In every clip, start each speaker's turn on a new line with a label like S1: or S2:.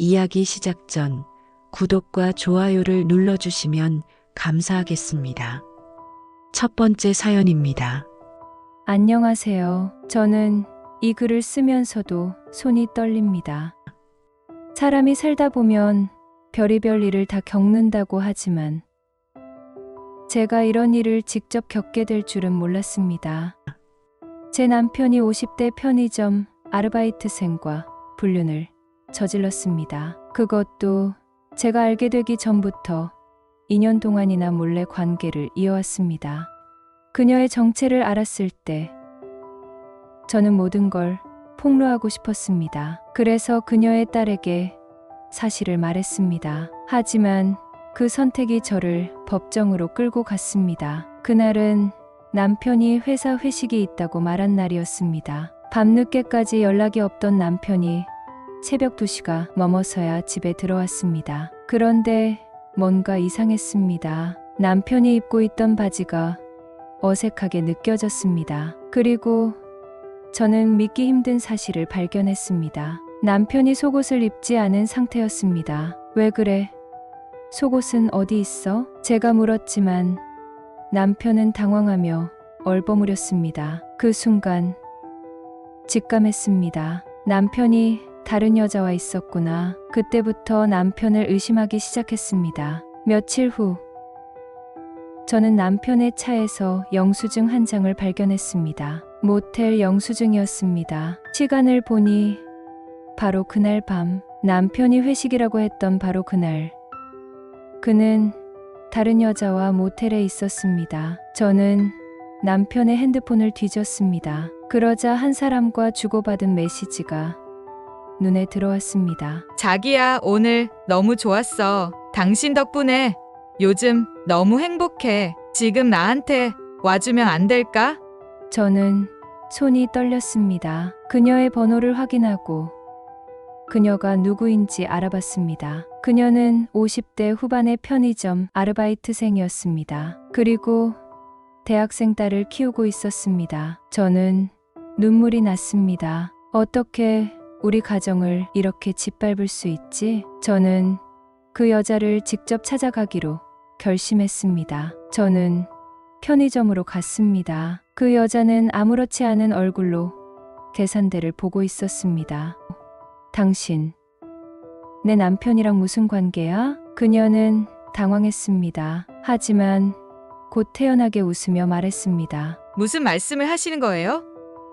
S1: 이야기 시작 전 구독과 좋아요를 눌러주시면 감사하겠습니다. 첫 번째 사연입니다.
S2: 안녕하세요. 저는 이 글을 쓰면서도 손이 떨립니다. 사람이 살다 보면 별의별 일을 다 겪는다고 하지만 제가 이런 일을 직접 겪게 될 줄은 몰랐습니다. 제 남편이 50대 편의점 아르바이트생과 불륜을 저질렀습니다. 그것도 제가 알게 되기 전부터 2년 동안이나 몰래 관계를 이어왔습니다. 그녀의 정체를 알았을 때 저는 모든 걸 폭로하고 싶었습니다. 그래서 그녀의 딸에게 사실을 말했습니다. 하지만 그 선택이 저를 법정으로 끌고 갔습니다. 그날은 남편이 회사 회식이 있다고 말한 날이었습니다. 밤늦게까지 연락이 없던 남편이 새벽 2시가 넘어서야 집에 들어왔습니다. 그런데 뭔가 이상했습니다. 남편이 입고 있던 바지가 어색하게 느껴졌습니다. 그리고 저는 믿기 힘든 사실을 발견했습니다. 남편이 속옷을 입지 않은 상태였습니다. 왜 그래? 속옷은 어디 있어? 제가 물었지만 남편은 당황하며 얼버무렸습니다. 그 순간 직감했습니다. 남편이 다른 여자와 있었구나. 그때부터 남편을 의심하기 시작했습니다. 며칠 후 저는 남편의 차에서 영수증 한 장을 발견했습니다. 모텔 영수증이었습니다. 시간을 보니 바로 그날 밤 남편이 회식이라고 했던 바로 그날 그는 다른 여자와 모텔에 있었습니다. 저는 남편의 핸드폰을 뒤졌습니다. 그러자 한 사람과 주고받은 메시지가 눈에 들어왔습니다.
S3: 자기야, 오늘 너무 좋았어. 당신 덕분에 요즘 너무 행복해. 지금 나한테 와주면 안 될까?
S2: 저는 손이 떨렸습니다. 그녀의 번호를 확인하고 그녀가 누구인지 알아봤습니다. 그녀는 50대 후반의 편의점 아르바이트생이었습니다. 그리고 대학생 딸을 키우고 있었습니다. 저는 눈물이 났습니다. 어떻게 우리 가정을 이렇게 짓밟을 수 있지? 저는 그 여자를 직접 찾아가기로 결심했습니다. 저는 편의점으로 갔습니다. 그 여자는 아무렇지 않은 얼굴로 계산대를 보고 있었습니다. 당신, 내 남편이랑 무슨 관계야? 그녀는 당황했습니다. 하지만 곧 태연하게 웃으며 말했습니다.
S3: 무슨 말씀을 하시는 거예요?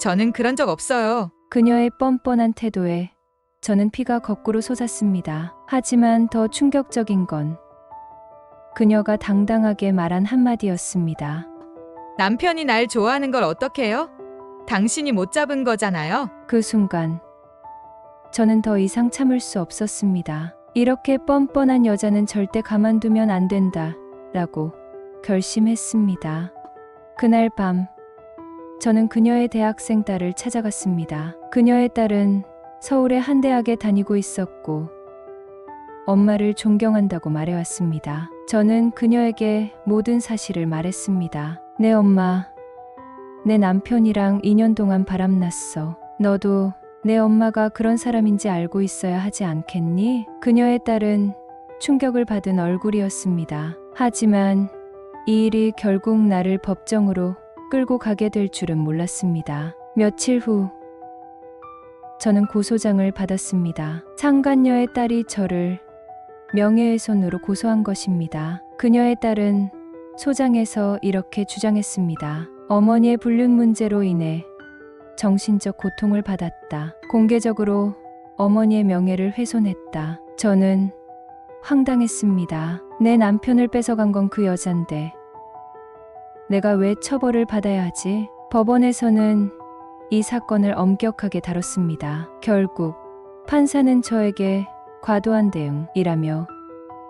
S3: 저는 그런 적 없어요.
S2: 그녀의 뻔뻔한 태도에 저는 피가 거꾸로 솟았습니다. 하지만 더 충격적인 건 그녀가 당당하게 말한 한마디였습니다.
S3: 남편이 날 좋아하는 걸 어떡해요? 당신이 못 잡은 거잖아요.
S2: 그 순간 저는 더 이상 참을 수 없었습니다. 이렇게 뻔뻔한 여자는 절대 가만두면 안 된다. 라고 결심했습니다. 그날 밤 저는 그녀의 대학생 딸을 찾아갔습니다. 그녀의 딸은 서울의 한 대학에 다니고 있었고 엄마를 존경한다고 말해왔습니다. 저는 그녀에게 모든 사실을 말했습니다. 내 엄마, 내 남편이랑 2년 동안 바람났어. 너도 내 엄마가 그런 사람인지 알고 있어야 하지 않겠니? 그녀의 딸은 충격을 받은 얼굴이었습니다. 하지만 이 일이 결국 나를 법정으로 끌고 가게 될 줄은 몰랐습니다. 며칠 후 저는 고소장을 받았습니다. 상간녀의 딸이 저를 명예훼손으로 고소한 것입니다. 그녀의 딸은 소장에서 이렇게 주장했습니다. 어머니의 불륜 문제로 인해 정신적 고통을 받았다. 공개적으로 어머니의 명예를 훼손했다. 저는 황당했습니다. 내 남편을 뺏어간 건 그 여잔데 내가 왜 처벌을 받아야 하지? 법원에서는 이 사건을 엄격하게 다뤘습니다. 결국 판사는 저에게 과도한 대응이라며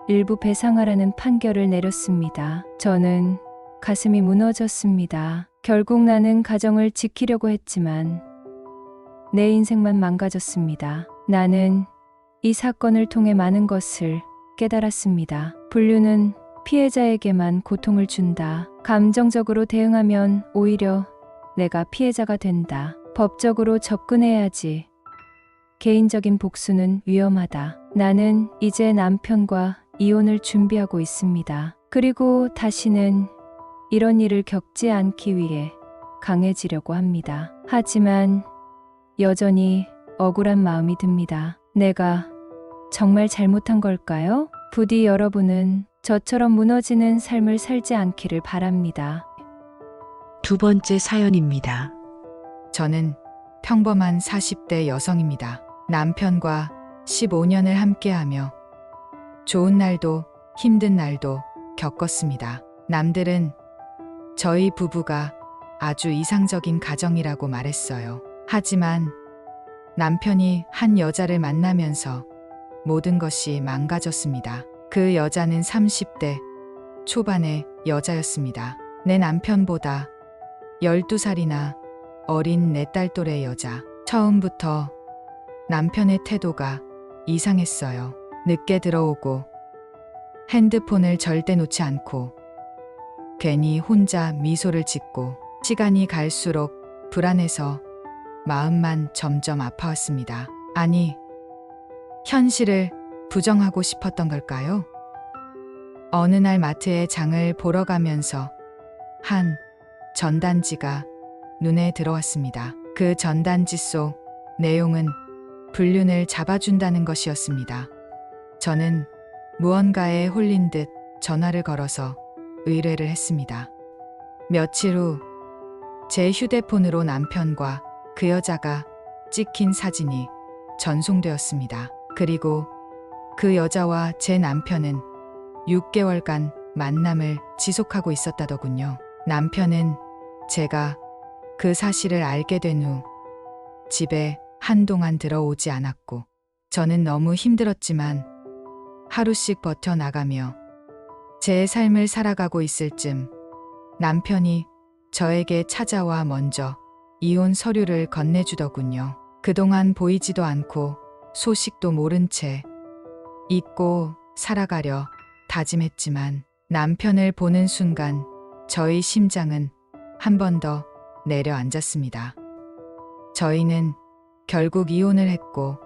S2: 일부 배상하라는 판결을 내렸습니다. 저는 가슴이 무너졌습니다. 결국 나는 가정을 지키려고 했지만 내 인생만 망가졌습니다. 나는 이 사건을 통해 많은 것을 깨달았습니다. 불륜은 피해자에게만 고통을 준다. 감정적으로 대응하면 오히려 내가 피해자가 된다. 법적으로 접근해야지. 개인적인 복수는 위험하다. 나는 이제 남편과 이혼을 준비하고 있습니다. 그리고 다시는 이런 일을 겪지 않기 위해 강해지려고 합니다. 하지만 여전히 억울한 마음이 듭니다. 내가 정말 잘못한 걸까요? 부디 여러분은 저처럼 무너지는 삶을 살지 않기를 바랍니다.
S1: 두 번째 사연입니다.
S3: 저는 평범한 40대 여성입니다. 남편과 15년을 함께하며 좋은 날도 힘든 날도 겪었습니다. 남들은 저희 부부가 아주 이상적인 가정이라고 말했어요. 하지만 남편이 한 여자를 만나면서 모든 것이 망가졌습니다. 그 여자는 30대 초반의 여자였습니다. 내 남편보다 12살이나 어린 내 딸 또래 여자. 처음부터 남편의 태도가 이상했어요. 늦게 들어오고 핸드폰을 절대 놓지 않고 괜히 혼자 미소를 짓고 시간이 갈수록 불안해서 마음만 점점 아파왔습니다. 아니, 현실을 부정하고 싶었던 걸까요? 어느 날 마트에 장을 보러 가면서 한 전단지가 눈에 들어왔습니다. 그 전단지 속 내용은 불륜을 잡아준다는 것이었습니다. 저는 무언가에 홀린 듯 전화를 걸어서 의뢰를 했습니다. 며칠 후 제 휴대폰으로 남편과 그 여자가 찍힌 사진이 전송되었습니다. 그리고 그 여자와 제 남편은 6개월간 만남을 지속하고 있었다더군요. 남편은 제가 그 사실을 알게 된 후 집에 한동안 들어오지 않았고 저는 너무 힘들었지만 하루씩 버텨나가며 제 삶을 살아가고 있을 쯤 남편이 저에게 찾아와 먼저 이혼 서류를 건네주더군요. 그동안 보이지도 않고 소식도 모른 채 잊고 살아가려 다짐했지만 남편을 보는 순간 저희 심장은 한 번 더 내려앉았습니다. 저희는 결국 이혼을 했고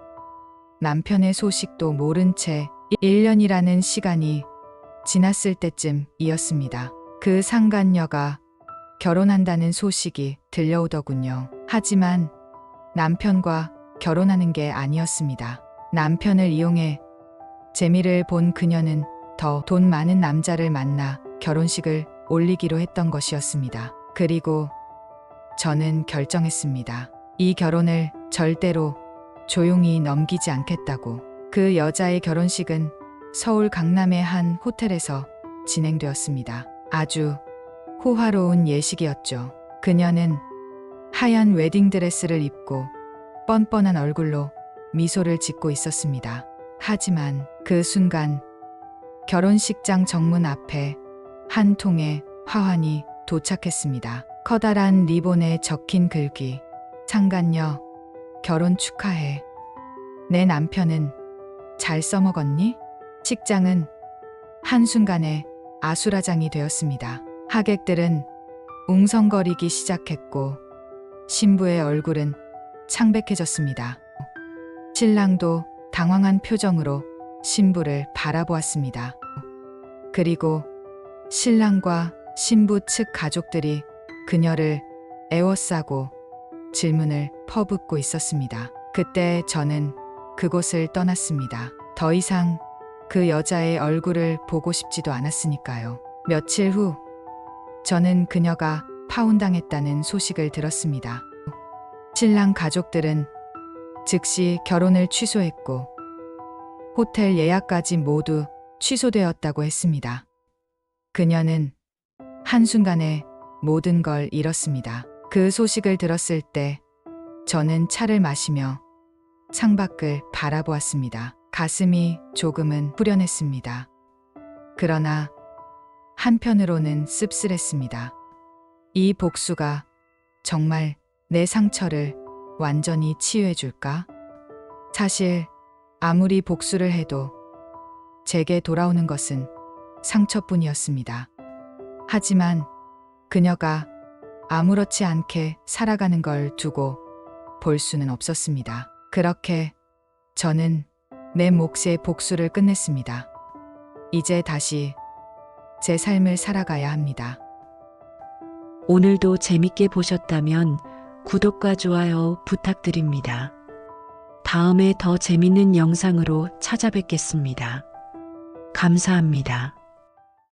S3: 남편의 소식도 모른 채 1년이라는 시간이 지났을 때쯤이었습니다. 그 상간녀가 결혼한다는 소식이 들려오더군요. 하지만 남편과 결혼하는 게 아니었습니다. 남편을 이용해 재미를 본 그녀는 더 돈 많은 남자를 만나 결혼식을 올리기로 했던 것이었습니다. 그리고 저는 결정했습니다. 이 결혼을 절대로 조용히 넘기지 않겠다고. 그 여자의 결혼식은 서울 강남의 한 호텔에서 진행되었습니다. 아주 호화로운 예식이었죠. 그녀는 하얀 웨딩드레스를 입고 뻔뻔한 얼굴로 미소를 짓고 있었습니다. 하지만 그 순간 결혼식장 정문 앞에 한 통의 화환이 도착했습니다. 커다란 리본에 적힌 글귀. 상간녀, 결혼 축하해. 내 남편은 잘 써먹었니? 식장은 한순간에 아수라장이 되었습니다. 하객들은 웅성거리기 시작했고 신부의 얼굴은 창백해졌습니다. 신랑도 당황한 표정으로 신부를 바라보았습니다. 그리고 신랑과 신부 측 가족들이 그녀를 애워싸고 질문을 퍼붓고 있었습니다. 그때 저는 그곳을 떠났습니다. 더 이상 그 여자의 얼굴을 보고 싶지도 않았으니까요. 며칠 후 저는 그녀가 파혼당했다는 소식을 들었습니다. 신랑 가족들은 즉시 결혼을 취소했고 호텔 예약까지 모두 취소되었다고 했습니다. 그녀는 한순간에 모든 걸 잃었습니다. 그 소식을 들었을 때 저는 차를 마시며 창밖을 바라보았습니다. 가슴이 조금은 후련했습니다. 그러나 한편으로는 씁쓸했습니다. 이 복수가 정말 내 상처를 완전히 치유해줄까? 사실 아무리 복수를 해도 제게 돌아오는 것은 상처뿐이었습니다. 하지만 그녀가 아무렇지 않게 살아가는 걸 두고 볼 수는 없었습니다. 그렇게 저는 내 몫의 복수를 끝냈습니다. 이제 다시 제 삶을 살아가야 합니다.
S1: 오늘도 재밌게 보셨다면 구독과 좋아요 부탁드립니다. 다음에 더 재밌는 영상으로 찾아뵙겠습니다. 감사합니다.